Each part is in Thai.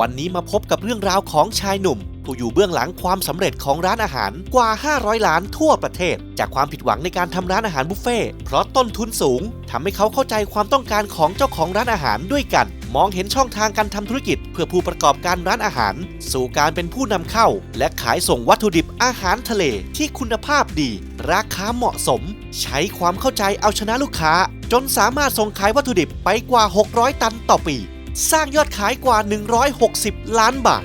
วันนี้มาพบกับเรื่องราวของชายหนุ่ม ผู้อยู่เบื้องหลังความสำเร็จของร้านอาหารกว่า 500 ล้านทั่วประเทศ จากความผิดหวังในการทำร้านอาหารบุฟเฟ่เพราะต้นทุนสูงทำให้เขาเข้าใจความต้องการของเจ้าของร้านอาหารด้วยกัน มองเห็นช่องทางการทำธุรกิจ เพื่อผู้ประกอบการร้านอาหาร สู่การเป็นผู้นำเข้า และขายส่งวัตถุดิบอาหารทะเลที่คุณภาพดี ราคาเหมาะสม ใช้ความเข้าใจเอาชนะลูกค้า จนสามารถส่งขายวัตถุดิบไปกว่า 600 ตันต่อปี สร้างยอดขายกว่า 160 ล้านบาท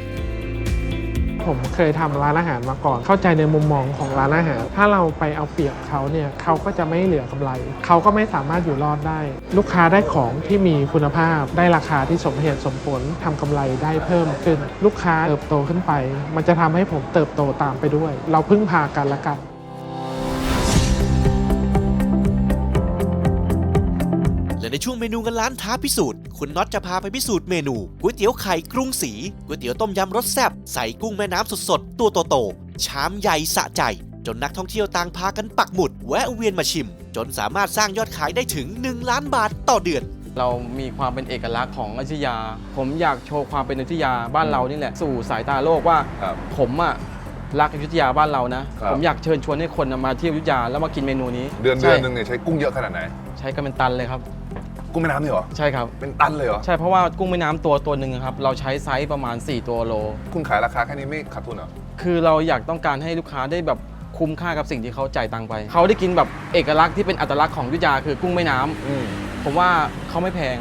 ผมเคยทำร้านอาหารมาก่อน เข้าใจในมุมมองของร้านอาหาร ถ้าเราไปเอาเปรียบเขาเนี่ยเขาก็จะไม่เหลือกำไร เขาก็ไม่สามารถอยู่รอดได้ ลูกค้าได้ของที่มีคุณภาพ ได้ราคาที่สมเหตุสมผลทำกำไรได้เพิ่มขึ้น ลูกค้าเติบโตขึ้นไป มันจะทำให้ผมเติบโตตามไปด้วย เราพึ่งพากันละกัน ในช่วงเมนูเงินล้านท้าพิสูจน์คุณน็อตจะพาไปพิสูจน์เมนูก๋วยเตี๋ยวไข่กรุงศรีก๋วยเตี๋ยวต้มยำรสแซ่บใส่กุ้งแม่น้ำสดๆตัวโตๆชามใหญ่สะใจ จนนักท่องเที่ยวต่างพากันปักหมุด แวะเวียนมาชิม จนสามารถสร้างยอดขายได้ถึง 1 ล้านบาทต่อเดือน เรามีความเป็นเอกลักษณ์ของอยุธยา ผมอยากโชว์ความเป็นอยุธยาบ้านเรานี่แหละสู่สายตาโลกว่าครับผมอะรักอยุธยาบ้านเรานะ ครับ ผมอยากเชิญชวนให้คนมาเที่ยวอยุธยาแล้วมากินเมนูนี้เดือนใช่เดือนหนึ่งเนี่ยใช้กุ้งเยอะขนาดไหน ใช้กันเป็นตันเลยครับ กุ้งแม่น้ำนี่เหรอ ใช่ครับ เป็นตันเลยเหรอ ใช่เพราะว่ากุ้งแม่น้ำตัวตัวหนึ่งอะครับเราใช้ไซส์ประมาณ 4 ตัวโล คุณขายราคาแค่นี้ไม่ขาดทุนเหรอ คือเราอยากต้องการให้ลูกค้าได้แบบคุ้มค่ากับสิ่งที่เขาจ่ายตังค์ไป เขาได้กินแบบเอกลักษณ์ที่เป็นอัตลักษณ์ของอยุธยาคือกุ้งแม่น้ำผมว่าเขาไม่แพง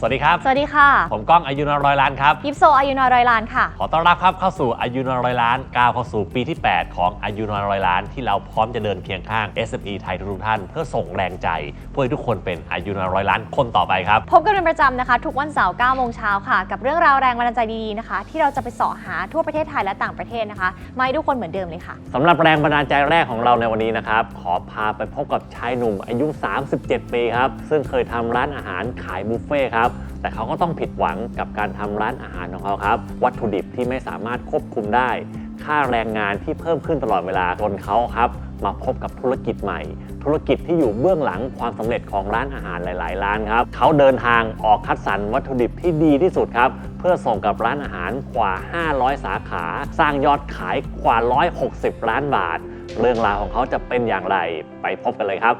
สวัสดีครับ สวัสดีค่ะ ผมก้องอายุนร้อยล้านครับ ยิปโซอายุนอยร้อยล้านค่ะ ขอต้อนรับครับเข้าสู่อายุนร้อยล้านก้าวเข้าสู่ปีที่ 8 ของอายุนร้อยล้าน ที่เราพร้อมจะเดินเคียงข้าง SME ไทยทุกๆท่าน เพื่อส่งแรงใจ เพื่อให้ทุกคนเป็นอายุนร้อยล้านคนต่อไปครับ พบกันเป็นประจำนะคะ ทุกวันเสาร์9โมงเช้าค่ะ กับเรื่องราวแรงบันดาลใจดีๆนะคะ ที่เราจะไปเสาะหาทั่วประเทศไทยและต่างประเทศนะคะมาให้ทุกคนเหมือนเดิมเลยค่ะสำหรับแรงบันดาลใจแรกของเราในวันนี้นะครับขอพาไปพบกับชายหนุ่มอายุ 37 ปีครับซึ่งเคยทำร้านอาหารขายบุฟเฟ่ต์ครับแต่เขาก็ต้องผิดหวังกับการทำร้านอาหารของเขาครับ วัตถุดิบที่ไม่สามารถควบคุมได้ ค่าแรงงานที่เพิ่มขึ้นตลอดเวลาจนเขาครับมาพบกับธุรกิจใหม่ ธุรกิจที่อยู่เบื้องหลังความสำเร็จของร้านอาหารหลาย ๆ ร้านครับเขาเดินทางออกคัดสรรวัตถุดิบที่ดีที่สุดครับ เพื่อส่งกับร้านอาหารกว่า 500 สาขา สร้างยอดขายกว่า 160 ล้านบาท เรื่องราวของเขาจะเป็นอย่างไรไปพบกันเลยครับ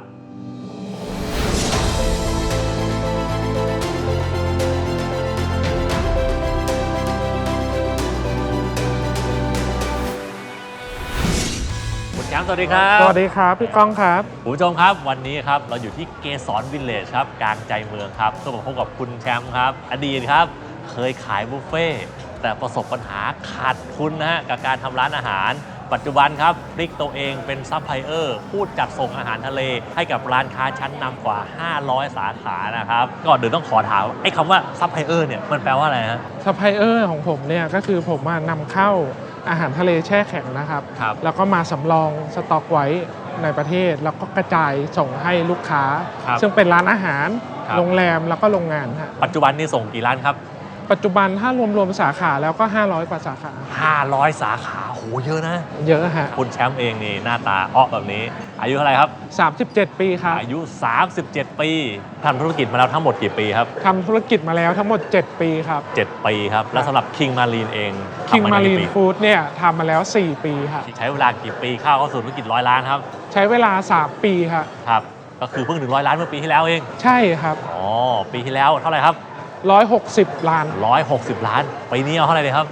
สวัสดีครับสวัสดีครับ พี่ก้องครับคุณผู้ชมครับ วันนี้ครับเราอยู่ที่เกสรวิลเลจครับกลางใจเมืองครับก็มาพบกับคุณแชมป์ครับ อดีตครับ เคยขายบุฟเฟ่ต์แต่ประสบปัญหาขาดทุนนะฮะกับการทำร้านอาหาร ปัจจุบันครับพลิกตัวเองเป็นซัพพลายเออร์ผู้จัดส่งอาหารทะเล ให้กับร้านค้าชั้นนำกว่า 500 สาขานะครับก่อนเดี๋ยวต้องขอถามไอ้คำว่าซัพพลายเออร์เนี่ยมันแปลว่าอะไรฮะซัพพลายเออร์ของผมเนี่ยก็คือผมมานำเข้า อาหารทะเลแช่แข็งนะครับ ครับ แล้วก็มาสำรองสต็อกไว้ในประเทศ แล้วก็กระจายส่งให้ลูกค้า ครับซึ่งเป็นร้านอาหาร ครับ โรงแรมแล้วก็โรงงานฮะปัจจุบันนี่ส่งกี่ร้านครับ ปัจจุบันถ้ารวมๆสาขาแล้วก็ 500 กว่าสาขา 500 สาขาโหเยอะนะ เยอะฮะ คุณแชมป์เองนี่หน้าตาอ้อแบบนี้ อายุเท่าไหร่ครับ 37 ปีครับอายุ 37 ปีทำธุรกิจมาแล้วทั้งหมดกี่ปีครับ ทำธุรกิจมาแล้วทั้งหมด 7 ปีครับ 7 ปีครับ แล้วสำหรับ King Marine เอง King ทำมา Marine กี่ปี Food เนี่ยทำมาแล้ว 4 ปีครับใช้เวลากี่ปีเข้าเข้าสู่ธุรกิจร้อยล้านครับ ใช้เวลา 3 ปีครับครับ ก็คือเพิ่งถึงร้อยล้านเมื่อปีที่แล้วเอง ใช่ครับอ๋อ ปีที่แล้วเท่าไหร่ครับ160 ล้าน 160 ล้าน ปีนี้เอาเท่าไหร่ดีครับ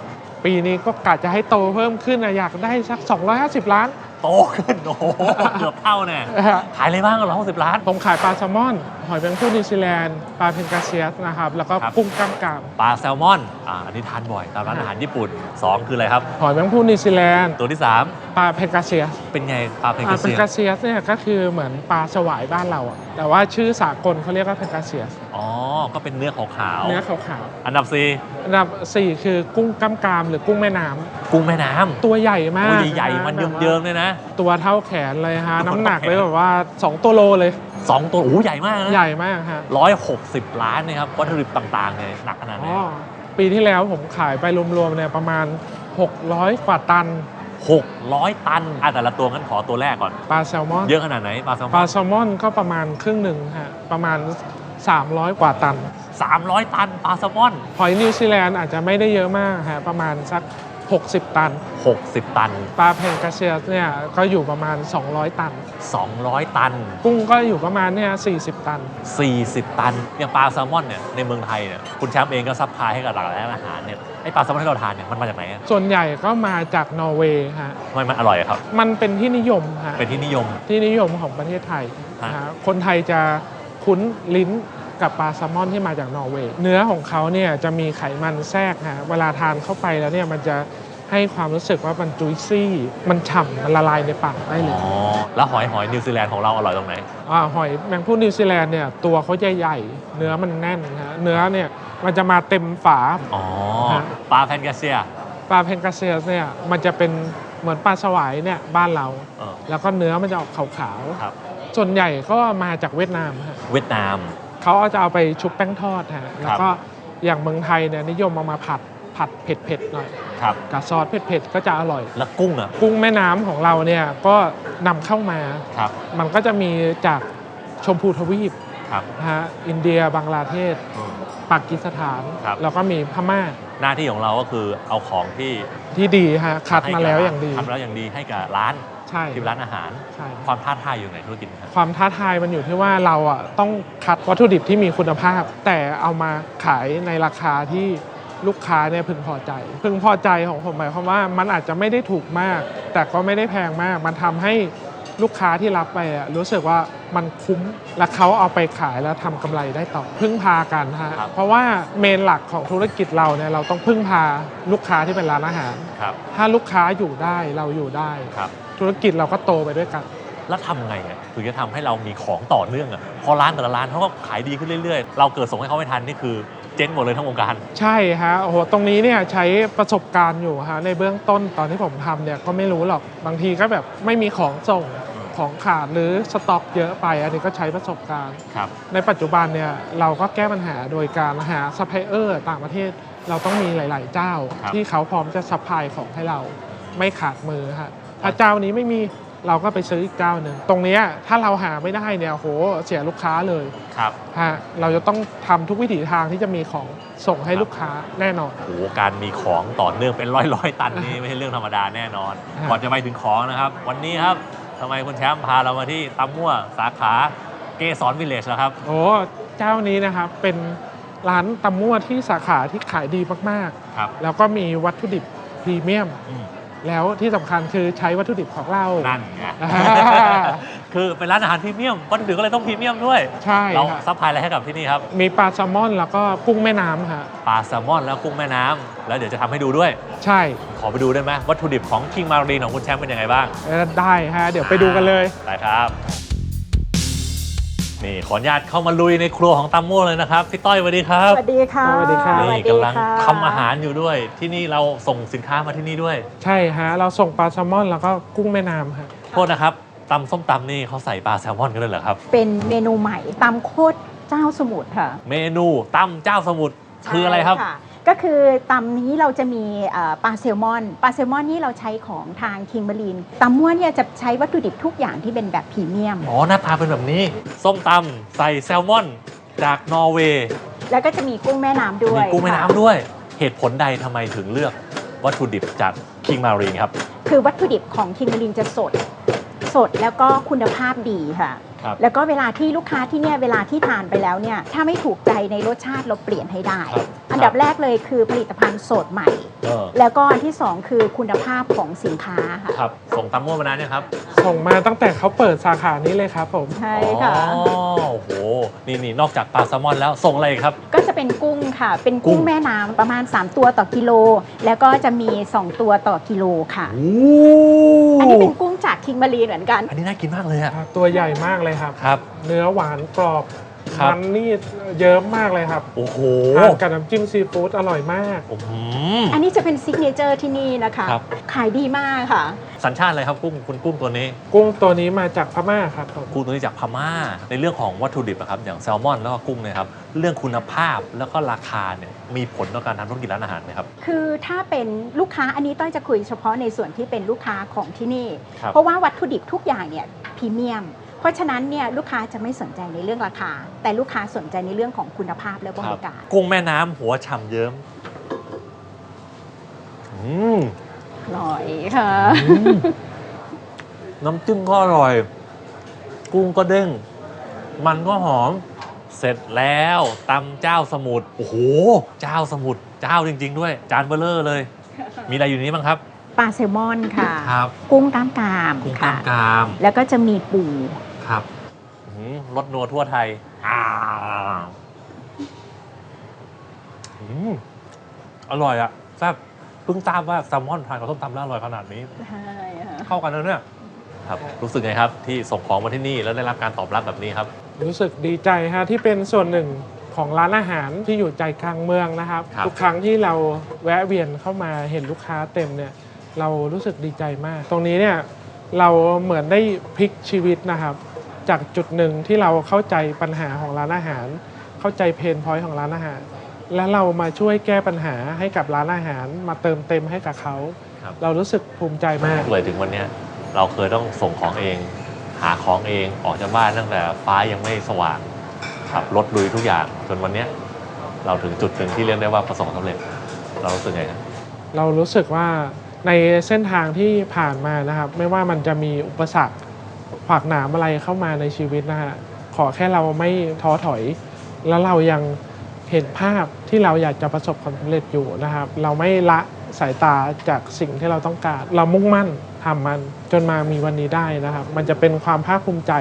ปีนี้ก็กะจะให้โตเพิ่มขึ้นนะอยากได้สัก 250 ล้าน โตขึ้นโอ้โหเกือบเท่าแน่ขายอะไรบ้างร้อยหกสิบล้าน ผมขายปลาแซลมอน หอยแมงผู้นิวซีแลนด์ปลาเพนกาเซียสนะครับแล้วก็ครับ กุ้งกล้ามกรามปลาแซลมอนอ่าอันนี้ทานบ่อยตามร้านอาหารญี่ปุ่น2คืออะไรครับ หอยแมงผู้นิวซีแลนด์ตัวที่ปลาเพนกาเซียส3เป็นไงปลาเพนปลากาเพเซีนยกาเซียสเนี่ยก็คือเหมือนปลาสวายบ้านเราอะแต่ว่าชื่อสากลเขาเรียกว่าเพนกาเซียสอ๋อ ก็เป็นเนื้อขาวๆเนื้อขาวอันดับๆอันดับ4คือกุ้งกล้ามกรามหรือกุ้งแม่น้ำ4กุ้งแม่น้ำตัวใหญ่มากตัวใหญ่ๆมันแบบว่าเยิ้มๆเลยนะ ตัวเท่าแขนเลยฮะตัวเท่าน้ำหนักแขนเลยแบบว่า 2 ตัวโลเลย สองตัวโอ้โหใหญ่มากนะใหญ่มากฮะร้อยหกสิบล้านนะครับวัตถุดิบต่างๆเนี่ยหนักขนาดไหนอ๋อปีที่แล้วผมขายไปรวมๆเนี่ยประมาณ 600 กว่าตันหกร้อยตันอะแต่ละตัวงั้นขอตัวแรกก่อน ปลาแซลมอน เยอะขนาดไหนปลาแซลมปอลานแซลมอนก็ประมาณครึ่งหนึ่งฮะประมาณ 300 กว่าตัน 300 ตันปลาแซลมอนหอยนิวซีแลนด์อาจจะไม่ได้เยอะมากฮะประมาณสัก 60 ตัน 60 ตัน ปลาเพนกาเซียสเนี่ยก็อยู่ประมาณ 200 ตัน 200 ตัน กุ้งก็อยู่ประมาณเนี่ย40 ตัน 40 ตันอย่างปลาแซลมอนเนี่ยในเมืองไทยเนี่ยคุณแชมป์เองก็ซัพพลายให้กับหลากหลายร้านอาหารเนี่ยไอปลาแซลมอนที่เราทานเนี่ยมันมาจากไหนอะส่วนใหญ่ก็มาจากนอร์เวย์ฮะทำไมมันอร่อยอะครับ มันเป็นที่นิยมฮะเป็นที่นิยม ที่นิยมของประเทศไทยฮะ นะฮะคนไทยจะคุ้นลิ้น กับปลาแซลมอนที่มาจากนอร์เวย์เนื้อของเขาเนี่ยจะมีไขมันแทรกฮะเวลาทานเข้าไปแล้วเนี่ยมันจะให้ความรู้สึกว่ามันจุยซี่ มันฉ่ำมันละลายในปากได้เลย อ๋อ แล้วหอยหอยนิวซีแลนด์ของเราอร่อยตรงไหนอ่าหอยแมงผู้นิวซีแลนด์เนี่ยตัวเขาใหญ่ๆ เนื้อมันแน่นฮะเนื้อเนี่ยมันจะมาเต็มฝา อ๋อฮะปลาแพนกาเซีย ปลาเพนกาเซียสเนี่ยมันจะเป็นเหมือนปลาสวายเนี่ยบ้านเราเออแล้วก็เนื้อมันจะออกขาวครับๆส่วนใหญ่ก็มาจากเวียดนามฮะเวียดนาม เขาเอาจะเอาไปชุบแป้งทอดฮะแล้วก็อย่างเมืองไทยเนี่ยนิยมเอามาผัดผัดเผ็ดๆหน่อยครับกับซอสเผ็ดๆก็จะอร่อย แล้วกุ้งอะกุ้งแม่น้ำของเราเนี่ยก็นำเข้ามาครับมันก็จะมีจากชมพูทวีปครับนะฮะอินเดียบังลาเทศอืมปากีสถานครับแล้วก็มีพม่า หน้าที่ของเราก็คือเอาของที่ที่ดีฮะคัดให้มากับแล้วอย่างดีทำแล้วอย่างดีให้กับร้านใช่ที่เป็นร้านอาหารใช่ความท้าทายอยู่ในธุรกิจนะครับ ความท้าทายมันอยู่ที่ว่าเราอะต้องคัดวัตถุดิบที่มีคุณภาพ แต่เอามาขายในราคาที่ลูกค้าเนี่ยพึงพอใจ พึงพอใจของผมหมายความว่ามันอาจจะไม่ได้ถูกมาก แต่ก็ไม่ได้แพงมาก มันทำให้ลูกค้าที่รับไปอะรู้สึกว่ามันคุ้มและเขาเอาไปขายแล้วทำกำไรได้ต่อพึ่งพากันฮะครับเพราะว่าเมนหลักของธุรกิจเราเนี่ยเราต้องพึ่งพาลูกค้าที่เป็นร้านอาหารครับถ้าลูกค้าอยู่ได้เราอยู่ได้ครับธุรกิจเราก็โตไปด้วยกัน แล้วทำไงอะถึงจะทำให้เรามีของต่อเนื่องอะพอร้านแต่ละร้านเขาก็ขายดีขึ้นเรื่อยๆ เราเกิดส่งให้เขาไม่ทันนี่คือเจ๊งหมดเลยทั้งวงการ ใช่ฮะโอ้โหตรงนี้เนี่ยใช้ประสบการณ์อยู่ฮะในเบื้องต้นตอนที่ผมทำเนี่ยก็ไม่รู้หรอกบางทีก็แบบไม่มีของส่งของขาดหรือสต็อกเยอะไปอันนี้ก็ใช้ประสบการณ์ครับในปัจจุบันเนี่ยเราก็แก้ปัญหาโดยการหาซัพพลายเออร์ต่างประเทศเราต้องมีหลาย ๆ เจ้าครับที่เขาพร้อมจะซัพพลายของให้เราไม่ขาดมือฮะถ้าเจ้านี้ไม่มี เราก็ไปซื้ออีกเจ้าหนึ่งตรงเนี้ยถ้าเราหาไม่ได้เนี่ยโหเสียลูกค้าเลยครับฮะเราจะต้องทำทุกวิถีทางที่จะมีของส่งให้ลูกค้าแน่นอนโอ้โหการมีของต่อเนื่องเป็นร้อยร้อยๆตันนี่ไม่ใช่เรื่องธรรมดาแน่นอนฮะก่อนจะไปถึงของนะครับ วันนี้ครับทำไมคุณแชมป์พาเรามาที่ตำมั่วสาขาเกสรวิลเลจแล้วครับโอ้เจ้านี้นะครับเป็นร้านตำมั่วที่สาขาที่ขายดีมากครับๆแล้วก็มีวัตถุดิบพรีเมียมอืม แล้วที่สำคัญคือใช้วัตถุดิบของเรานั่นไงอ่าคือเป็นร้านอาหารพรีเมียมวัตถุดิบก็เลยต้องพรีเมียมด้วย ใช่เราครับซัพพลายอะไรให้กับที่นี่ครับ มีปลาแซลมอนแล้วก็กุ้งแม่น้ำฮะปลาแซลมอนแล้วกุ้งแม่น้ำแล้วเดี๋ยวจะทำให้ดูด้วย ใช่ขอไปดูได้ไหมวัตถุดิบของคิงมารีนของคุณแชมป์เป็นยังไงบ้าง เออได้ฮะเดี๋ยวไปดูกันเลย ได้ครับ นี่ขออนุญาตเข้ามาลุยในครัวของตำมั่วเลยนะครับพี่ต้อยสวัสดีครับ สวัสดีค่ะสวัสดีครับ นี่กำลังค่ะทำอาหารอยู่ด้วย ที่นี่เราส่งสินค้ามาที่นี่ด้วย ใช่ฮะ เราส่งปลาแซลมอนแล้วก็กุ้งแม่น้ำฮะโทษนะครับตำส้มตำนี่เขาใส่ปลาแซลมอนกันเลยเหรอครับ เป็นเมนูใหม่ตำโคตรเจ้าสมุทรค่ะ เมนูตำเจ้าสมุทรคืออะไรครับใช่ะ ก็คือตำนี้เราจะมีเอ่อปลาแซลมอนปลาแซลมอนนี่เราใช้ของทางคิงเบอรีนตำม้วนเนี่ยจะใช้วัตถุดิบทุกอย่างที่เป็นแบบพรีเมียม อ๋อ หน้าตาเป็นแบบนี้ ส้มตำใส่แซลมอน จากนอร์เวย์แล้วก็จะมีกุ้งแม่น้ำด้วมียกุ้งแม่ค่ะน้ำด้วย เหตุผลใดทำไมถึงเลือกวัตถุดิบจากคิงมารีนครับ คือวัตถุดิบของคิงเบอรีนจะสด สดแล้วก็คุณภาพดีค่ะ ครับแล้วก็เวลาที่ลูกค้าที่เนี่ยเวลาที่ทานไปแล้วเนี่ยถ้าไม่ถูกใจในรสชาติเราเปลี่ยนให้ได้ ครับอันดับแรกเลยคือผลิตภัณฑ์สดใหม่ เออแล้วก็อันที่สองคือคุณภาพของสินค้าค่ะครับส่งตำมั่วมานานเนี่ยงครับส่งมาตั้งแต่เขาเปิดสาขานี้เลยครับผม ใช่ค่ะ อ๋อโอ้โหนี่นี่นอกจากปลาแซลมอนแล้วส่งอะไรอีกครับ ก็จะเป็นกุ้ง ค่ะ เป็นกุ้กุ้งงแม่น้ำประมาณ 3 ตัวต่อกิโล แล้วก็จะมี 2 ตัวต่อกิโลค่ะโอ้อันนี้เป็นกุ้งจากคิงมารีเหมือนกัน อันนี้น่ากินมากเลยอะตัวใหญ่มากเลยครับ ครับ เนื้อหวานกรอบ ครับ มันนี่เยิ้มมากเลยครับโอ้โหทานกับน้ำจิ้มซีฟู้ดอร่อยมาก โอ้โห อันนี้จะเป็นซิกเนเจอร์ที่นี่นะคะ ครับ ขายดีมากค่ะ สัญชาติอะไรครับกุ้งคุณกุ้งตัวนี้กุ้งตัวนี้มาจากพม่าครับผมกุ้งตัวนี้จากพม่า ในเรื่องของวัตถุดิบอะครับอย่างแซลมอนแล้วก็กุ้งเนี่ยครับเรื่องคุณภาพแล้วก็ราคาเนี่ยมีผลต่อการทำธุรกิจร้านอาหารไหมครับคือถ้าเป็นลูกค้าอันนี้ต้อยจะคุยเฉพาะในส่วนที่เป็นลูกค้าของที่นี่ ครับ เพราะว่าวัตถุดิบทุกอย่างเนี่ยพรีเมียม เพราะฉะนั้นเนี่ยลูกค้าจะไม่สนใจในเรื่องราคา แต่ลูกค้าสนใจในเรื่องของคุณภาพและบริการกุ้งแม่น้ำหัวฉ่ำเยิ้มอืมอร่อยค่ะอืมน้ำจิ้มก็อร่อย กุ้งก็เด้ง มันก็หอม เสร็จแล้วตำเจ้าสมุทรโอ้โห เจ้าสมุทรเจ้าจริง ๆ ด้วย จานเบลเลอร์เลย มีอะไรอยู่ในนี้บ้างครับปลาแซลมอนค่ะ ครับ กุ้งกล้ามกรามกุ้งกล้าค่ะมกราม แล้วก็จะมีปู ครับอืมรสนัวทั่วไทยอ่าอืมอร่อยอะแซ่บเพิ่งทราบว่าแซลมอนทานกับส้มตำแล้วอร่อยขนาดนี้ ใช่ค่ะ เข้ากันนะเนี่ยครับ รู้สึกไงครับ ที่ส่งของมาที่นี่แล้วได้รับการตอบรับแบบนี้ครับ รู้สึกดีใจฮะที่เป็นส่วนหนึ่งของร้านอาหารที่อยู่ใจกลางเมืองนะครับ ครับ ทุกครั้งที่เราแวะเวียนเข้ามาเห็นลูกค้าเต็มเนี่ยเรารู้สึกดีใจมาก ตรงนี้เนี่ยเราเหมือนได้พลิกชีวิตนะครับ จากจุดหนึ่งที่เราเข้าใจปัญหาของร้านอาหาร เข้าใจเพนพอยต์ของร้านอาหาร และเรามาช่วยแก้ปัญหาให้กับร้านอาหาร มาเติมเต็มให้กับเขา ครับ เรารู้สึกภูมิใจมาก เลยถึงวันเนี้ยเราเคยต้องส่งของเอง หาของเองออกจากบ้านตั้งแต่ฟ้ายังไม่สว่างขับรถลุยทุกอย่างจนวันเนี้ยเราถึงจุดหนึ่งที่เรียกได้ว่าประสบความสำเร็จ เรารู้สึกไงครับ เรารู้สึกว่าในเส้นทางที่ผ่านมานะครับ ไม่ว่ามันจะมีอุปสรรค ขวากหนามอะไรเข้ามาในชีวิตนะฮะขอแค่เราไม่ท้อถอย แล้วเรายังเห็นภาพที่เราอยากจะประสบความสำเร็จอยู่นะครับ เราไม่ละสายตาจากสิ่งที่เราต้องการ เรามุ่งมั่นทำมันจนมามีวันนี้ได้นะครับ มันจะเป็นความภาคภูมิใจ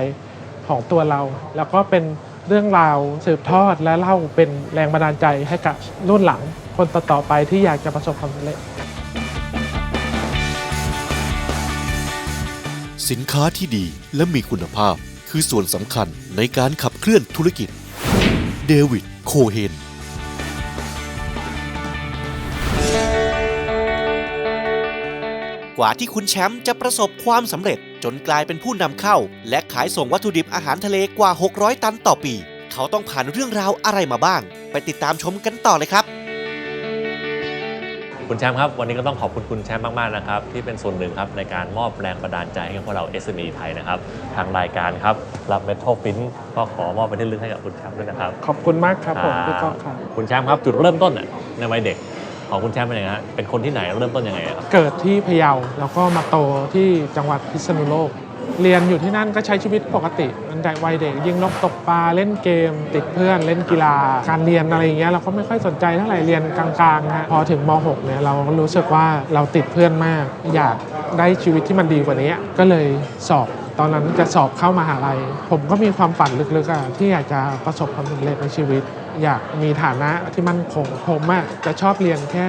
ของตัวเรา แล้วก็เป็นเรื่องราวสืบทอดและเล่าเป็นแรงบันดาลใจให้กับรุ่นหลังคนต่อๆไปที่อยากจะประสบความสำเร็จ สินค้าที่ดีและมีคุณภาพ คือส่วนสำคัญในการขับเคลื่อนธุรกิจ เดวิด โคเฮนกว่าที่คุณแชมป์จะประสบความสำเร็จจนกลายเป็นผู้นำเข้า และขายส่งวัตถุดิบอาหารทะเลกว่า 600 ตันต่อปี เขาต้องผ่านเรื่องราวอะไรมาบ้าง ไปติดตามชมกันต่อเลยครับ คุณแชมป์ครับ วันนี้ก็ต้องขอบคุณคุณแชมป์มาก ๆ นะครับ ที่เป็นส่วนหนึ่งครับ ในการมอบแรงบันดาลใจให้กับพวกเรา SME ไทยนะครับ ทางรายการครับ รับเมทัลฟินก็ขอมอบไปที่ลึกให้กับคุณแชมป์ด้วยนะครับขอบคุณมากครับผมพี่ก้องครับคุณแชมป์ครับจุดเริ่มต้นน่ะในวัยเด็กของคุณแชมป์เป็นยังไงฮะเป็นคนที่ไหนเริ่มต้นยังไงอะครับเกิดที่พะเยาแล้วก็มาโตที่จังหวัดพิษณุโลก เรียนอยู่ที่นั่นก็ใช้ชีวิตปกติตั้งแต่วัยเด็กยิงนกตกปลาเล่นเกม ติดเพื่อนเล่นกีฬา การเรียนอะไรอย่างเงี้ยเราก็ไม่ค่อยสนใจเท่าไหร่เรียนกลางๆฮะพอถึงม .6 เนี่ยเราก็รู้สึกว่าเราติดเพื่อนมาก อยากได้ชีวิตที่มันดีกว่านี้ก็เลยสอบตอนนั้นจะสอบเข้ามาหาลัย ผมก็มีความฝันลึกๆอะที่อยากจะประสบความสำเร็จในชีวิต อยากมีฐานะที่มั่นคงผมอะจะชอบเรียนแค่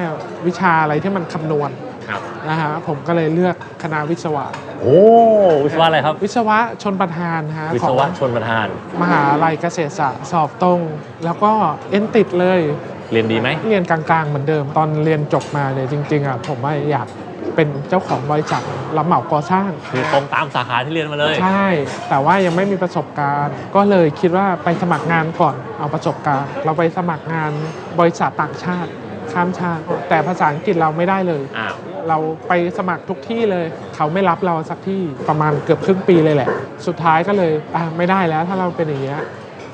วิชาอะไรที่มันคำนวณ ครับนะฮะผมก็เลยเลือกคณะวิศวะ โอ้วิศวะอะไรครับ วิศวะชนประทานฮะวิขศองวะชนประทาน มหาลัยเกษตรศาสตร์สอบตรง แล้วก็เอ็นติดเลย เรียนดีไหมเรียนกลางๆเหมือนเดิม ตอนเรียนจบมาเนี่ยจริงๆอะผมว่าอยากเป็นเจ้าของบริษัทรับเหมาก่อสร้าง คือตรงตามสาขาที่เรียนมาเลย ใช่ แต่ว่ายังไม่มีประสบการณ์ ก็เลยคิดว่าไปสมัครงานก่อนเอาประสบการณ์ เราไปสมัครงานบริษัทต่างชาติข้ามชาติ แต่ภาษาอังกฤษเราไม่ได้เลยอ้าว เราไปสมัครทุกที่เลย เขาไม่รับเราสักที่ประมาณเกือบครึ่งปีเลยแหละ สุดท้ายก็เลยอะไม่ได้แล้วถ้าเราเป็นอย่างเงี้ย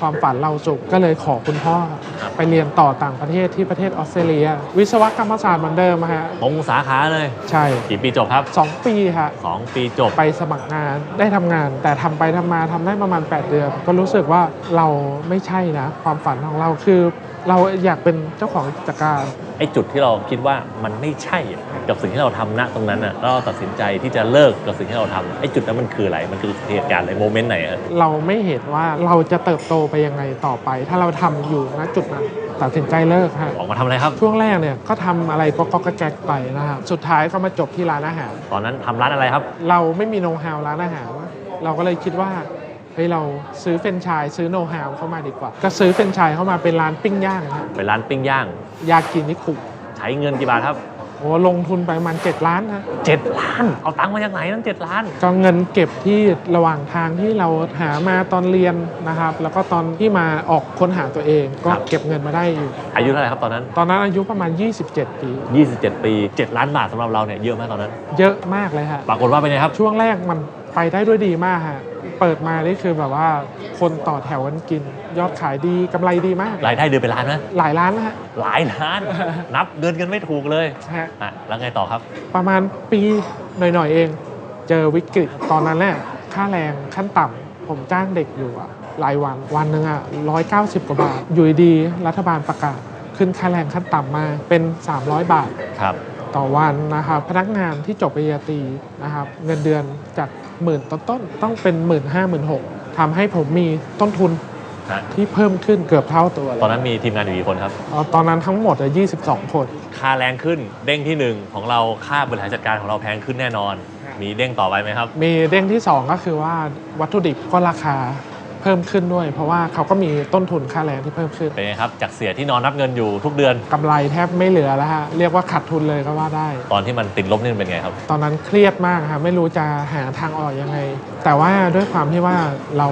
ความฝันเราสุกก็เลยขอคุณพ่อ ไปเรียนต่อต่างประเทศที่ประเทศออสเตรเลีย วิศวกรรมศาสตร์เหมือนเดิมอะฮะตรงสาขาเลย ใช่กี่ปีจบครับสองปีฮะสองปีจบไปสมัครงานได้ทำงาน แต่ทำไปทำมาทำได้ประมาณ 8 เดือน ก็รู้สึกว่าเราไม่ใช่นะ ความฝันของเราคือ เราอยากเป็นเจ้าของกิจการไอ้จุดที่เราคิดว่ามันไม่ใช่อะกับสิ่งที่เราทำณตรงนั้นอะแล้วเราตัดสินใจที่จะเลิกกับสิ่งที่เราทำไอ้จุดนั้นมันคืออะไรมันคือเหตุการณ์อะไรโมเมนต์ไหนอะเราไม่เห็นว่าเราจะเติบโตไปยังไงต่อไป ถ้าเราทำอยู่ณจุดนั้นตัดสินใจเลิกฮะออกมาทำอะไรครับ ช่วงแรกเนี่ยก็ทำอะไรก็ก็แก๊กไปนะครับสุดท้ายก็มาจบที่ร้านอาหาร ตอนนั้นทำร้านอะไรครับ เราไม่มีโน้ตฮาวร้านอาหาร เราก็เลยคิดว่า เฮ้ยเราซื้อเฟรนไชส์ซื้อโน้ตฮาวเข้ามาดีกว่า ก็ซื้อเฟรนไชส์เข้ามาเป็นร้านปิ้งย่างฮะเป็นร้านปิ้งย่าง ยากินิคุใช้เงินกี่บาทครับโอ้ลงทุนไปประมาณ7ล้านฮะ7ล้าน เอาตังค์มาจากไหนตั้ง7ล้าน ก็เงินเก็บที่ระหว่างทางที่เราหามาตอนเรียนนะครับ แล้วก็ตอนที่มาออกค้นหาตัวเอง ก็ครับ เก็บเงินมาได้อยู่ อายุเท่าไหร่ครับตอนนั้น ตอนนั้นอายุประมาณ 27 ปี 27 ปี 7 ล้านบาทสำหรับเราเนี่ยเยอะไหมากตอนนั้น เยอะมากเลยฮะ ปรากฏว่าเป็นไงครับ ช่วงแรกมันไปได้ด้วยดีมากฮะ เปิดมานี่คือแบบว่าคนต่อแถวกันกิน ยอดขายดีกำไรดีมาก รายได้เดือนเป็นล้านไหมหลายร้านนะฮะหลายล้าน นับเดือนกันไม่ถูกเลยฮะ อะแล้วไงต่อครับ ประมาณปีหน่อยๆเอง เจอวิกฤตตอนนั้นแหละค่าแรงขั้นต่ำผมจ้างเด็กอยู่อะรายวันวันหนึ่งอะร้อยเก้าสิบกว่าบาท อยู่ดีๆรัฐบาลประกาศ ขึ้นค่าแรงขั้นต่ำมาเป็น 300 บาท ครับ ต่อวันนะครับพนักงานที่จบปริญญาตรีนะครับเงินเดือนจาก หมื่นต้นๆต้องเป็นหมื่นห้าหมื่นหกทำให้ผมมีต้นทุนฮะที่เพิ่มขึ้นเกือบเท่าตัวเลยตอนนั้นมีทีมงานอยู่กี่คนครับ เอาตอนนั้นทั้งหมดอะ22 คน ค่าแรงขึ้นเด้งที่หนึ่งของเราค่าบริหารจัดการของเราแพงขึ้นแน่นอน มีเด้งต่อไปไหมครับ มีเด้งที่ 2 ก็คือว่าวัตถุดิบก็ราคา เพิ่มขึ้นด้วย เพราะว่าเขาก็มีต้นทุนค่าแรงที่เพิ่มขึ้นเป็นไงครับจากเสียที่นอนนับเงินอยู่ทุกเดือนกำไรแทบไม่เหลือแล้วฮะเรียกว่าขาดทุนเลยก็ว่าได้ ตอนที่มันติดลบนี่มันเป็นไงครับ ตอนนั้นเครียดมากครับไม่รู้จะหาทางออกยังไง แต่ว่าด้วยความที่ว่าเรา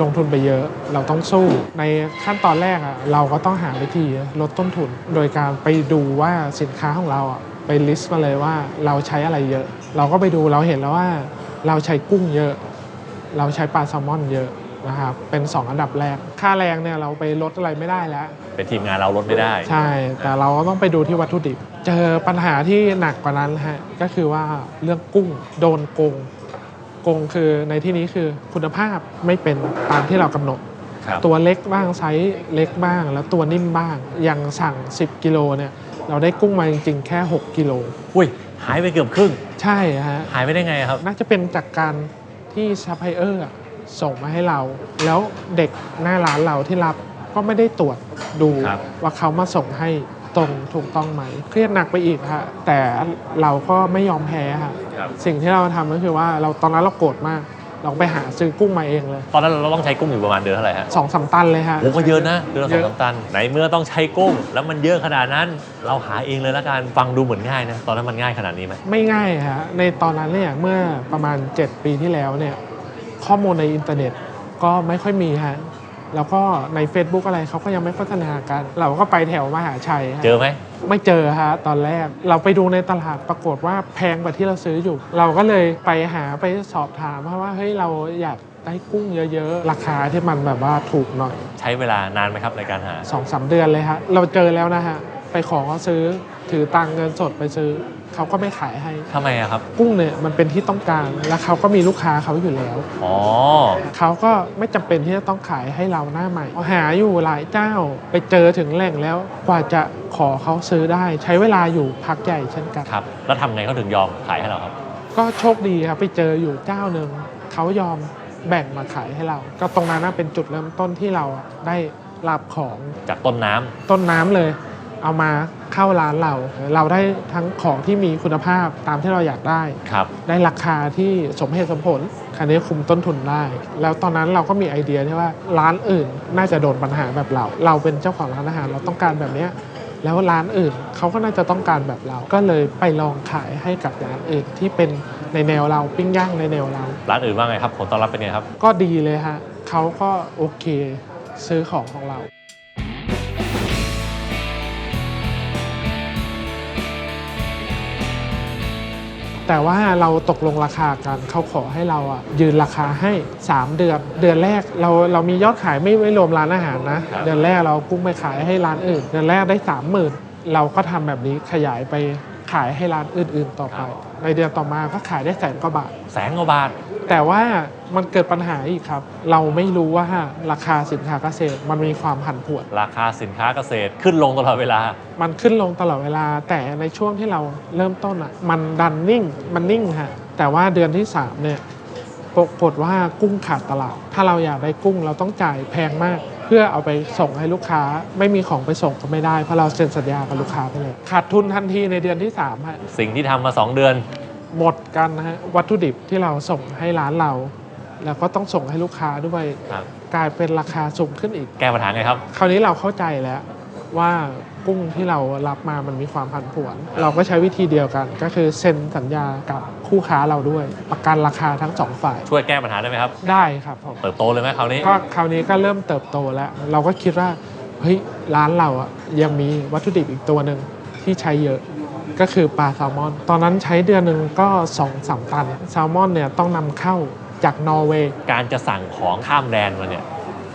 ลงทุนไปเยอะเราต้องสู้ในขั้นตอนแรกอะเราก็ต้องหาวิธีลดต้นทุน โดยการไปดูว่าสินค้าของเราอะไปลิสต์มาเลยว่าเราใช้อะไรเยอะ เราก็ไปดูเราเห็นแล้วว่า เราใช้กุ้งเยอะ เราใช้ปลาแซลมอนเยอะ นะครับเป็น 2 อันดับแรก ค่าแรงเนี่ยเราไปลดอะไรไม่ได้แล้ว เป็นทีมงานเราลดไม่ได้ ใช่ แต่เราก็ต้องไปดูที่วัตถุดิบ เจอปัญหาที่หนักกว่านั้นฮะก็คือว่าเรื่องกุ้งโดนโกงโกงคือในที่นี้คือคุณภาพไม่เป็นตามที่เรากำหนดครับตัวเล็กบ้างไซส์เล็กบ้าง แล้วตัวนิ่มบ้างอย่างสั่ง 10 กิโลเนี่ยเราได้กุ้งมาจริงๆแค่ 6 กิโลอุ้ยหายไปเกือบครึ่ง ใช่ฮะหายไปได้ไงครับ น่าจะเป็นจากการที่ซัพพลายเออร์ ส่งมาให้เรา แล้วเด็กหน้าร้านเราที่รับก็ไม่ได้ตรวจดูครับว่าเขามาส่งให้ตรงถูกต้องไหม เครียดหนักไปอีกฮะแต่เราก็ไม่ยอมแพ้ฮะครับสิ่งที่เราทำก็คือว่าเราตอนนั้นเราโกรธมากเราไปหาซื้อกุ้งมาเองเลย ตอนนั้นเราต้องใช้กุ้งอยู่ประมาณเดือนเท่าไหร่ฮะสองสามตันเลยฮะโอ้ก็เยอะนะเดือนละเยสองอะสามตัน ไหนเมื่อต้องใช้กุ้ง แล้วมันเยอะขนาดนั้น เราหาเองเลยละกันฟังดูเหมือนง่ายนะ ตอนนั้นมันง่ายขนาดนี้ไหมไม่ง่ายฮะในตอนนั้นเนี่ยเมื่อประมาณ 7 ปีที่แล้วเนี่ย ข้อมูลในอินเทอร์เน็ตก็ไม่ค่อยมีฮะแล้วก็ใน Facebook อะไรเขาก็ยังไม่พัฒนากัน เราก็ไปแถวมหาชัยฮะเจอไหมไม่เจอฮะตอนแรกเราไปดูในตลาดปรากฏว่าแพงกว่าที่เราซื้ออยู่ เราก็เลยไปหาไปสอบถามเพราะว่าเฮ้ยเราอยากได้กุ้งเยอะๆ ราคาที่มันแบบว่าถูกหน่อย ใช้เวลานานไหมครับในการหา2อสเดือนเลยฮะเราเจอแล้วนะฮะ ไปขอเขาซื้อ ถือตังค์เงินสดไปซื้อ เขาก็ไม่ขายให้ ทำไมอะครับ กุ้งเนี่ยมันเป็นที่ต้องการและเขาก็มีลูกค้าเขาอยู่แล้ว อ๋อ เขาก็ไม่จำเป็นที่จะต้องขายให้เราหน้าใหม่ หาอยู่หลายเจ้าไปเจอถึงแหล่งแล้วกว่าจะขอเขาซื้อได้ ใช้เวลาอยู่พักใหญ่เช่นกัน ครับ แล้วทำไงเขาถึงยอมขายให้เราครับ ก็โชคดีครับไปเจออยู่เจ้าหนึ่งเขายอมแบ่งมาขายให้เรา ก็ตรงนั้นนะเป็นจุดเริ่มต้นที่เราอะได้รับของจากต้นน้ำ ต้นน้ำเลย เอามาเข้าร้านเรา เราได้ทั้งของที่มีคุณภาพตามที่เราอยากได้ ครับ ได้ราคาที่สมเหตุสมผลคันนี้คุมต้นทุนได้ แล้วตอนนั้นเราก็มีไอเดียที่ว่าร้านอื่นน่าจะโดนปัญหาแบบเรา เราเป็นเจ้าของร้านอาหารเราต้องการแบบเนี้ยแล้วร้านอื่นเขาก็น่าจะต้องการแบบเรา ก็เลยไปลองขายให้กับร้านอื่นที่เป็นในแนวเราปิ้งย่างในแนวเรา ร้านอื่นว่าไงครับผลตอบรับเป็นไงครับ ก็ดีเลยฮะเขาก็โอเคซื้อของของเรา แต่ว่าเราตกลงราคากันเขาขอให้เราอะยืนราคาให้ 3 เดือน เดือนแรกเราเรามียอดขายไม่ไม่รวมร้านอาหารนะครับเดือนแรกเรากุ้งไปขายให้ร้านอื่น เดือนแรกได้ 30,000 เราก็ทำแบบนี้ขยายไปขายให้ร้านอื่นๆต่อไป ในเดือนต่อมาก็ขายได้แสนกว่าบาท แสนกว่าบาท แต่ว่ามันเกิดปัญหาอีกครับ เราไม่รู้ว่าราคาสินค้าเกษตรมันมีความผันผวน ราคาสินค้าเกษตรขึ้นลงตลอดเวลา มันขึ้นลงตลอดเวลา แต่ในช่วงที่เราเริ่มต้นอะมันดันนิ่งมันนิ่งฮะแต่ว่าเดือนที่3เนี่ยปรากฏว่ากุ้งขาดตลาด ถ้าเราอยากได้กุ้งเราต้องจ่ายแพงมาก เพื่อเอาไปส่งให้ลูกค้าไม่มีของไปส่งก็ไม่ได้เพราะเราเซ็นสัญญากับลูกค้าไปเลยขาดทุนทันทีในเดือนที่3ฮะสิ่งที่ทำมา 2 เดือน หมดกันนะฮะวัตถุดิบที่เราส่งให้ร้านเรา แล้วก็ต้องส่งให้ลูกค้าด้วยครับ กลายเป็นราคาสูงขึ้นอีก แก้ปัญหาไงครับ คราวนี้เราเข้าใจแล้ว ว่ากุ้งที่เรารับมามันมีความผันผวน เราก็ใช้วิธีเดียวกัน ก็คือเซ็นสัญญากับคู่ค้าเราด้วย ประกันราคาทั้งสองฝ่าย ช่วยแก้ปัญหาได้ไหมครับ ได้ครับผมเติบโตเลยไหมคราวนี้ก็คราวนี้ก็เริ่มเติบโตแล้ว เราก็คิดว่าเฮ้ยร้านเราอะยังมีวัตถุดิบอีกตัวหนึ่งที่ใช้เยอะก็คือปลาแซลมอน ตอนนั้นใช้เดือนหนึ่งก็2อสตันแซลมอนเนี่ยต้องนำเข้าจากนอร์เวย์การจะสั่งของข้ามแดนมาเนี่ย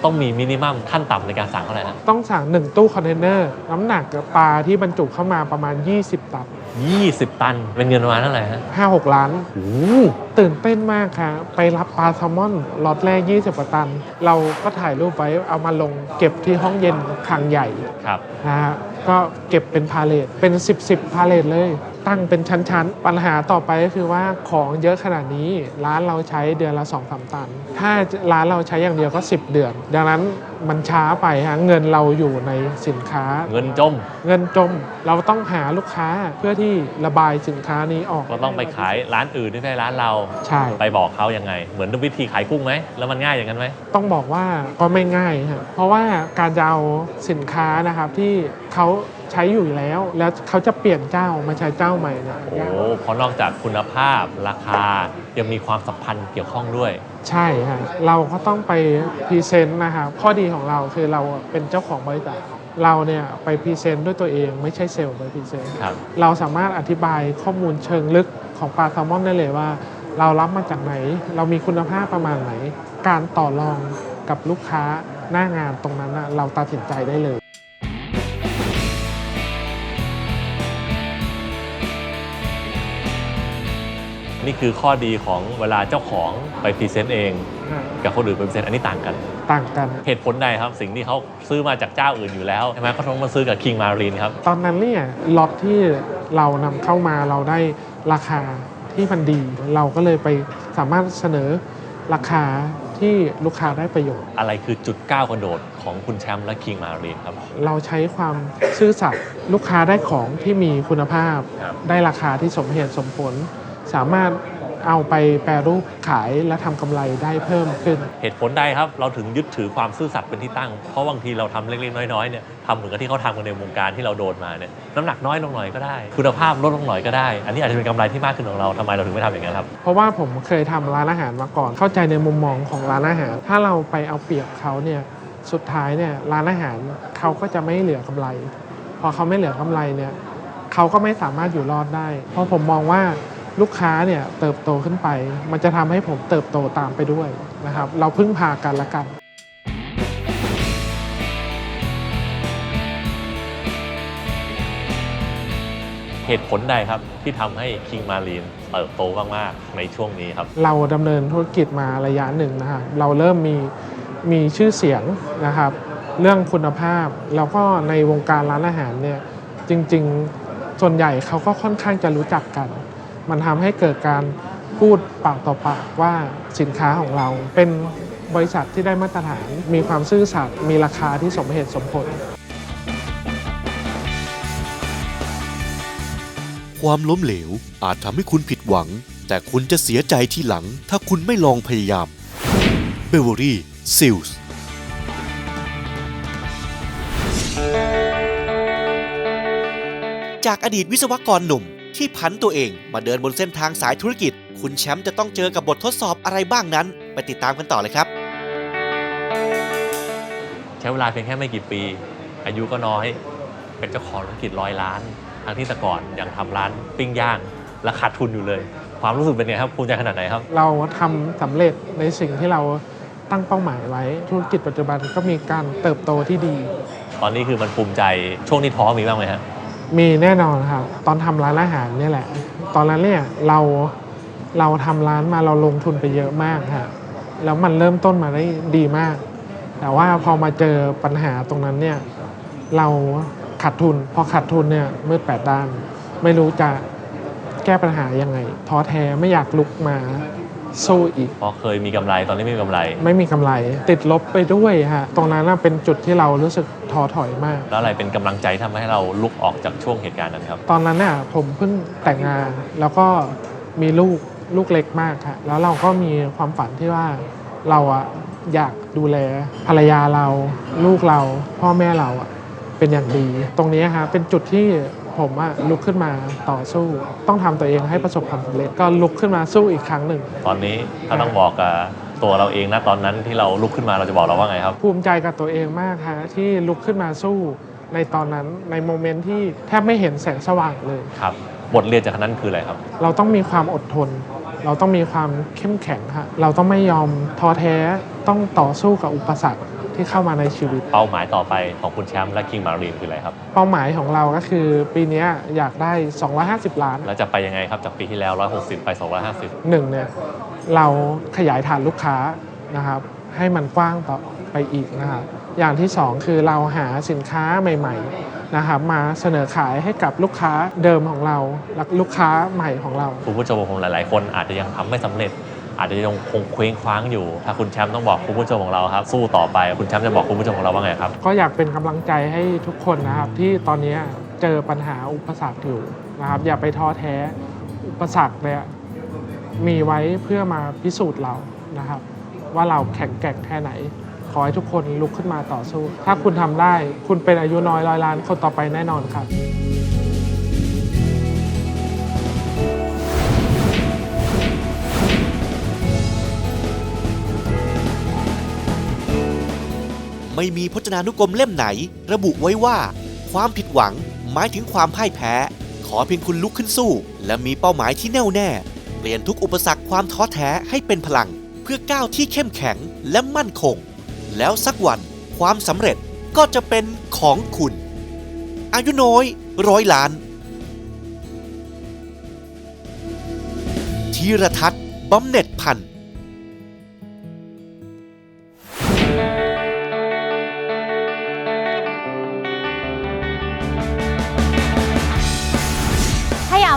ต้องมีมินิมัมขั้นต่ำในการสั่งเท่าไหร่ฮะต้องสั่ง 1 ตู้คอนเทนเนอร์ น้ำหนักปลาที่บรรจุเข้ามาประมาณ 20 ตัน20 ตันเป็นเงินประมาณเท่าไหร่ฮะ5-6 ล้าน โอ้โหตื่นเต้นมากค่ะ ไปรับปลาแซลมอนล็อตแรก 20กว่าตัน เราก็ถ่ายรูปไว้เอามาลงเก็บที่ห้องเย็นคลังใหญ่ครับนะฮะก็เก็บเป็นพาเลทเป็น 10 10พาเลทเลย ตั้งเป็นชั้นๆ ปัญหาต่อไปก็คือว่าของเยอะขนาดนี้ ร้านเราใช้เดือนละ2อสตัน ถ้าร้านเราใช้อย่างเดียวก็ 10 เดือน ดังนั้นมันช้าไปฮะเงินเราอยู่ในสินค้า เงินจม เงินจมเราต้องหาลูกค้าเพื่อที่ระบายสินค้านี้ออกก็ต้องไปขายร้านอื่นที่ไม่ใช่ร้านเราใช่ไปบอกเขายังไง เหมือนวิธีขายกุ้งไหม แล้วมันง่ายอย่างนั้นไหม ต้องบอกว่าก็ไม่ง่ายฮะเพราะว่าการจะเอาสินค้านะครับที่เขาใช้อยู่แล้ว แล้วเขาจะเปลี่ยนเจ้ามาใช้เจ้าใหม่เนี่ยโอ้โหเพราะนอกจากคุณภาพราคายังมีความสัมพันธ์เกี่ยวข้องด้วย ใช่ฮะเราก็ต้องไปพรีเซนต์นะครับข้อดีของเราคือเราเป็นเจ้าของบริษัทเราเนี่ยไปพรีเซนต์ด้วยตัวเองไม่ใช่เซลล์ไปพรีเซนต์ครับเราสามารถอธิบายข้อมูลเชิงลึกของปลาแซลมอนได้เลยว่า เรารับมาจากไหน เรามีคุณภาพประมาณไหน การต่อรองกับลูกค้าหน้างานตรงนั้นน่ะเราตัดสินใจได้เลยนี่คือข้อดีของเวลาเจ้าของไปพรีเซนต์เอง กับคนอื่นไปพรีเซนต์อันนี้ต่างกัน ต่างกัน เหตุผลใดครับสิ่งที่เขาซื้อมาจากเจ้าอื่นอยู่แล้วใช่ไหมเขาต้องมาซื้อกับ King Marine ครับ ตอนนั้นเนี่ยล็อตที่เรานำเข้ามาเราได้ราคา ที่มันดี เราก็เลยไปสามารถเสนอราคาที่ลูกค้าได้ประโยชน์ อะไรคือจุดก้าวกระโดดของคุณแชมป์และ King Marine ครับ เราใช้ความซื่อสัตย์ลูกค้าได้ของที่มีคุณภาพ ครับ ได้ราคาที่สมเหตุสมผล สามารถ เอาไปแปรรูปขายและทำกำไรได้เพิ่มขึ้น เหตุผลใดครับเราถึงยึดถือความซื่อสัตย์เป็นที่ตั้ง เพราะบางทีเราทำเล็กๆน้อยๆเนี่ยทำเหมือนกับที่เขาทำกันในวงการที่เราโดนมาเนี่ยน้ำหนักน้อยลงหน่อยก็ได้ คุณภาพลดลงหน่อยก็ได้ อันนี้อาจจะเป็นกำไรที่มากขึ้นของเราทำไมเราถึงไม่ทำอย่างนั้นครับเพราะว่าผมเคยทำร้านอาหารมาก่อน เข้าใจในมุมมองของร้านอาหาร ถ้าเราไปเอาเปรียบเขาเนี่ยสุดท้ายเนี่ยร้านอาหารเขาก็จะไม่เหลือกำไร พอเขาไม่เหลือกำไรเนี่ยเขาก็ไม่สามารถอยู่รอดได้ เพราะผมมองว่า ลูกค้าเนี่ยเติบโตขึ้นไป มันจะทำให้ผมเติบโตตามไปด้วยนะครับ เราพึ่งพากันละกันเหตุผลใดครับที่ทำให้ King Marine เติบโตมาก ๆ ในช่วงนี้ครับ เราดำเนินธุรกิจมาระยะหนึ่งนะครับเราเริ่มมีมีชื่อเสียงนะครับ เรื่องคุณภาพ แล้วก็ในวงการร้านอาหารเนี่ยจริง ๆ ส่วนใหญ่เขาก็ค่อนข้างจะรู้จักกัน มันทำให้เกิดการพูดปากต่อปากว่าสินค้าของเรา เป็นบริษัทที่ได้มาตรฐานมีความซื่อสัตย์มีราคาที่สมเหตุสมผล ความล้มเหลวอาจทำให้คุณผิดหวัง แต่คุณจะเสียใจที่หลัง ถ้าคุณไม่ลองพยายามเบเวอรี่ซิลส์จากอดีตวิศวกรหนุ่ม ที่ผันตัวเองมาเดินบนเส้นทางสายธุรกิจ คุณแชมป์จะต้องเจอกับบททดสอบอะไรบ้างนั้น ไปติดตามกันต่อเลยครับ ใช้เวลาเพียงแค่ไม่กี่ปี อายุก็น้อย เป็นเจ้าของธุรกิจร้อยล้าน ทั้งที่แต่ก่อนยังทำร้านปิ้งย่างและขาดทุนอยู่เลย ความรู้สึกเป็นไงครับภูมิใจขนาดไหนครับ เราทำสำเร็จในสิ่งที่เราตั้งเป้าหมายไว้ ธุรกิจปัจจุบันก็มีการเติบโตที่ดี ตอนนี้คือมันภูมิใจช่วงนี้ท้อมีบ้างไหมฮะ มีแน่นอนครับ ตอนทำร้านอาหารเนี่ยแหละ ตอนนั้นเนี่ยเราเราทำร้านมาเราลงทุนไปเยอะมากฮะแล้วมันเริ่มต้นมาได้ดีมาก แต่ว่าพอมาเจอปัญหาตรงนั้นเนี่ยเราขาดทุน พอขาดทุนเนี่ยมืดแปดด้าน ไม่รู้จะแก้ปัญหายังไงท้อแท้ไม่อยากลุกมา สู้อีก เพราะเคยมีกำไรตอนนี้ไม่มีกำไร ไม่มีกำไร ติดลบไปด้วยฮะตรงนั้นน่ะเป็นจุดที่เรารู้สึกท้อถอยมาก แล้วอะไรเป็นกำลังใจทำให้เราลุกออกจากช่วงเหตุการณ์นั้นครับ ตอนนั้นเนี่ยผมเพิ่งแต่งงานแล้วก็มีลูกลูกเล็กมากค่ะแล้วเราก็มีความฝันที่ว่าเราอะอยากดูแลภรรยาเรา ลูกเรา พ่อแม่เราอะเป็นอย่างดี ตรงนี้ฮะเป็นจุดที่ ผมอะลุกขึ้นมาต่อสู้ ต้องทำตัวเองให้ประสบความสำเร็จก็ลุกขึ้นมาสู้อีกครั้งหนึ่ง ตอนนี้ถ้าต้องบอกกับตัวเราเองนะตอนนั้นที่เราลุกขึ้นมาเราจะบอกเราว่าไงครับ ภูมิใจกับตัวเองมากฮะที่ลุกขึ้นมาสู้ในตอนนั้นในโมเมนต์ที่แทบไม่เห็นแสงสว่างเลย ครับ บทเรียนจากนั้นคืออะไรครับ เราต้องมีความอดทน เราต้องมีความเข้มแข็งฮะเราต้องไม่ยอมท้อแท้ต้องต่อสู้กับอุปสรรค ที่เข้ามาในชีวิต เป้าหมายต่อไปของคุณแชมป์และคิงมารีนคืออะไรครับ เป้าหมายของเราก็คือปีเนี้ยอยากได้ 250 ล้าน แล้วจะไปยังไงครับ จากปีที่แล้ว 160 ไป 250หนึ่งเนี่ยเราขยายฐานลูกค้านะครับ ให้มันกว้างต่อไปอีกนะครับอย่างที่สองคือเราหาสินค้าใหม่ ๆ นะครับ มาเสนอขายให้กับลูกค้าเดิมของเราและลูกค้าใหม่ของเรา คุณผู้ชมของหลาย ๆ คนอาจจะยังทำไม่สำเร็จ อาจจะยังคงเคว้งคว้างอยู่ ถ้าคุณแชมป์ต้องบอกคุณผู้ชมของเราครับ สู้ต่อไปคุณแชมป์จะบอกคุณผู้ชมของเราว่าไงครับ ก็อยากเป็นกำลังใจให้ทุกคนนะครับ ที่ตอนนี้เจอปัญหาอุปสรรคอยู่นะครับ อย่าไปท้อแท้อุปสรรคเนี่ยมีไว้เพื่อมาพิสูจน์เรานะครับ ว่าเราแข็งแกร่งแค่ไหน ขอให้ทุกคนลุกขึ้นมาต่อสู้ ถ้าคุณทำได้คุณเป็นอายุน้อยร้อยล้านคนต่อไปแน่นอนครับ ไม่มีพจนานุกรมเล่มไหน ระบุไว้ว่า ความผิดหวังหมายถึงความพ่ายแพ้ ขอเพียงคุณลุกขึ้นสู้ และมีเป้าหมายที่แน่วแน่ เปลี่ยนทุกอุปสรรคความท้อแท้ให้เป็นพลัง เพื่อก้าวที่เข้มแข็งและมั่นคง แล้วสักวันความสำเร็จก็จะเป็นของคุณ อายุน้อยร้อยล้านธีรทัศน์บำเหน็จพันธ์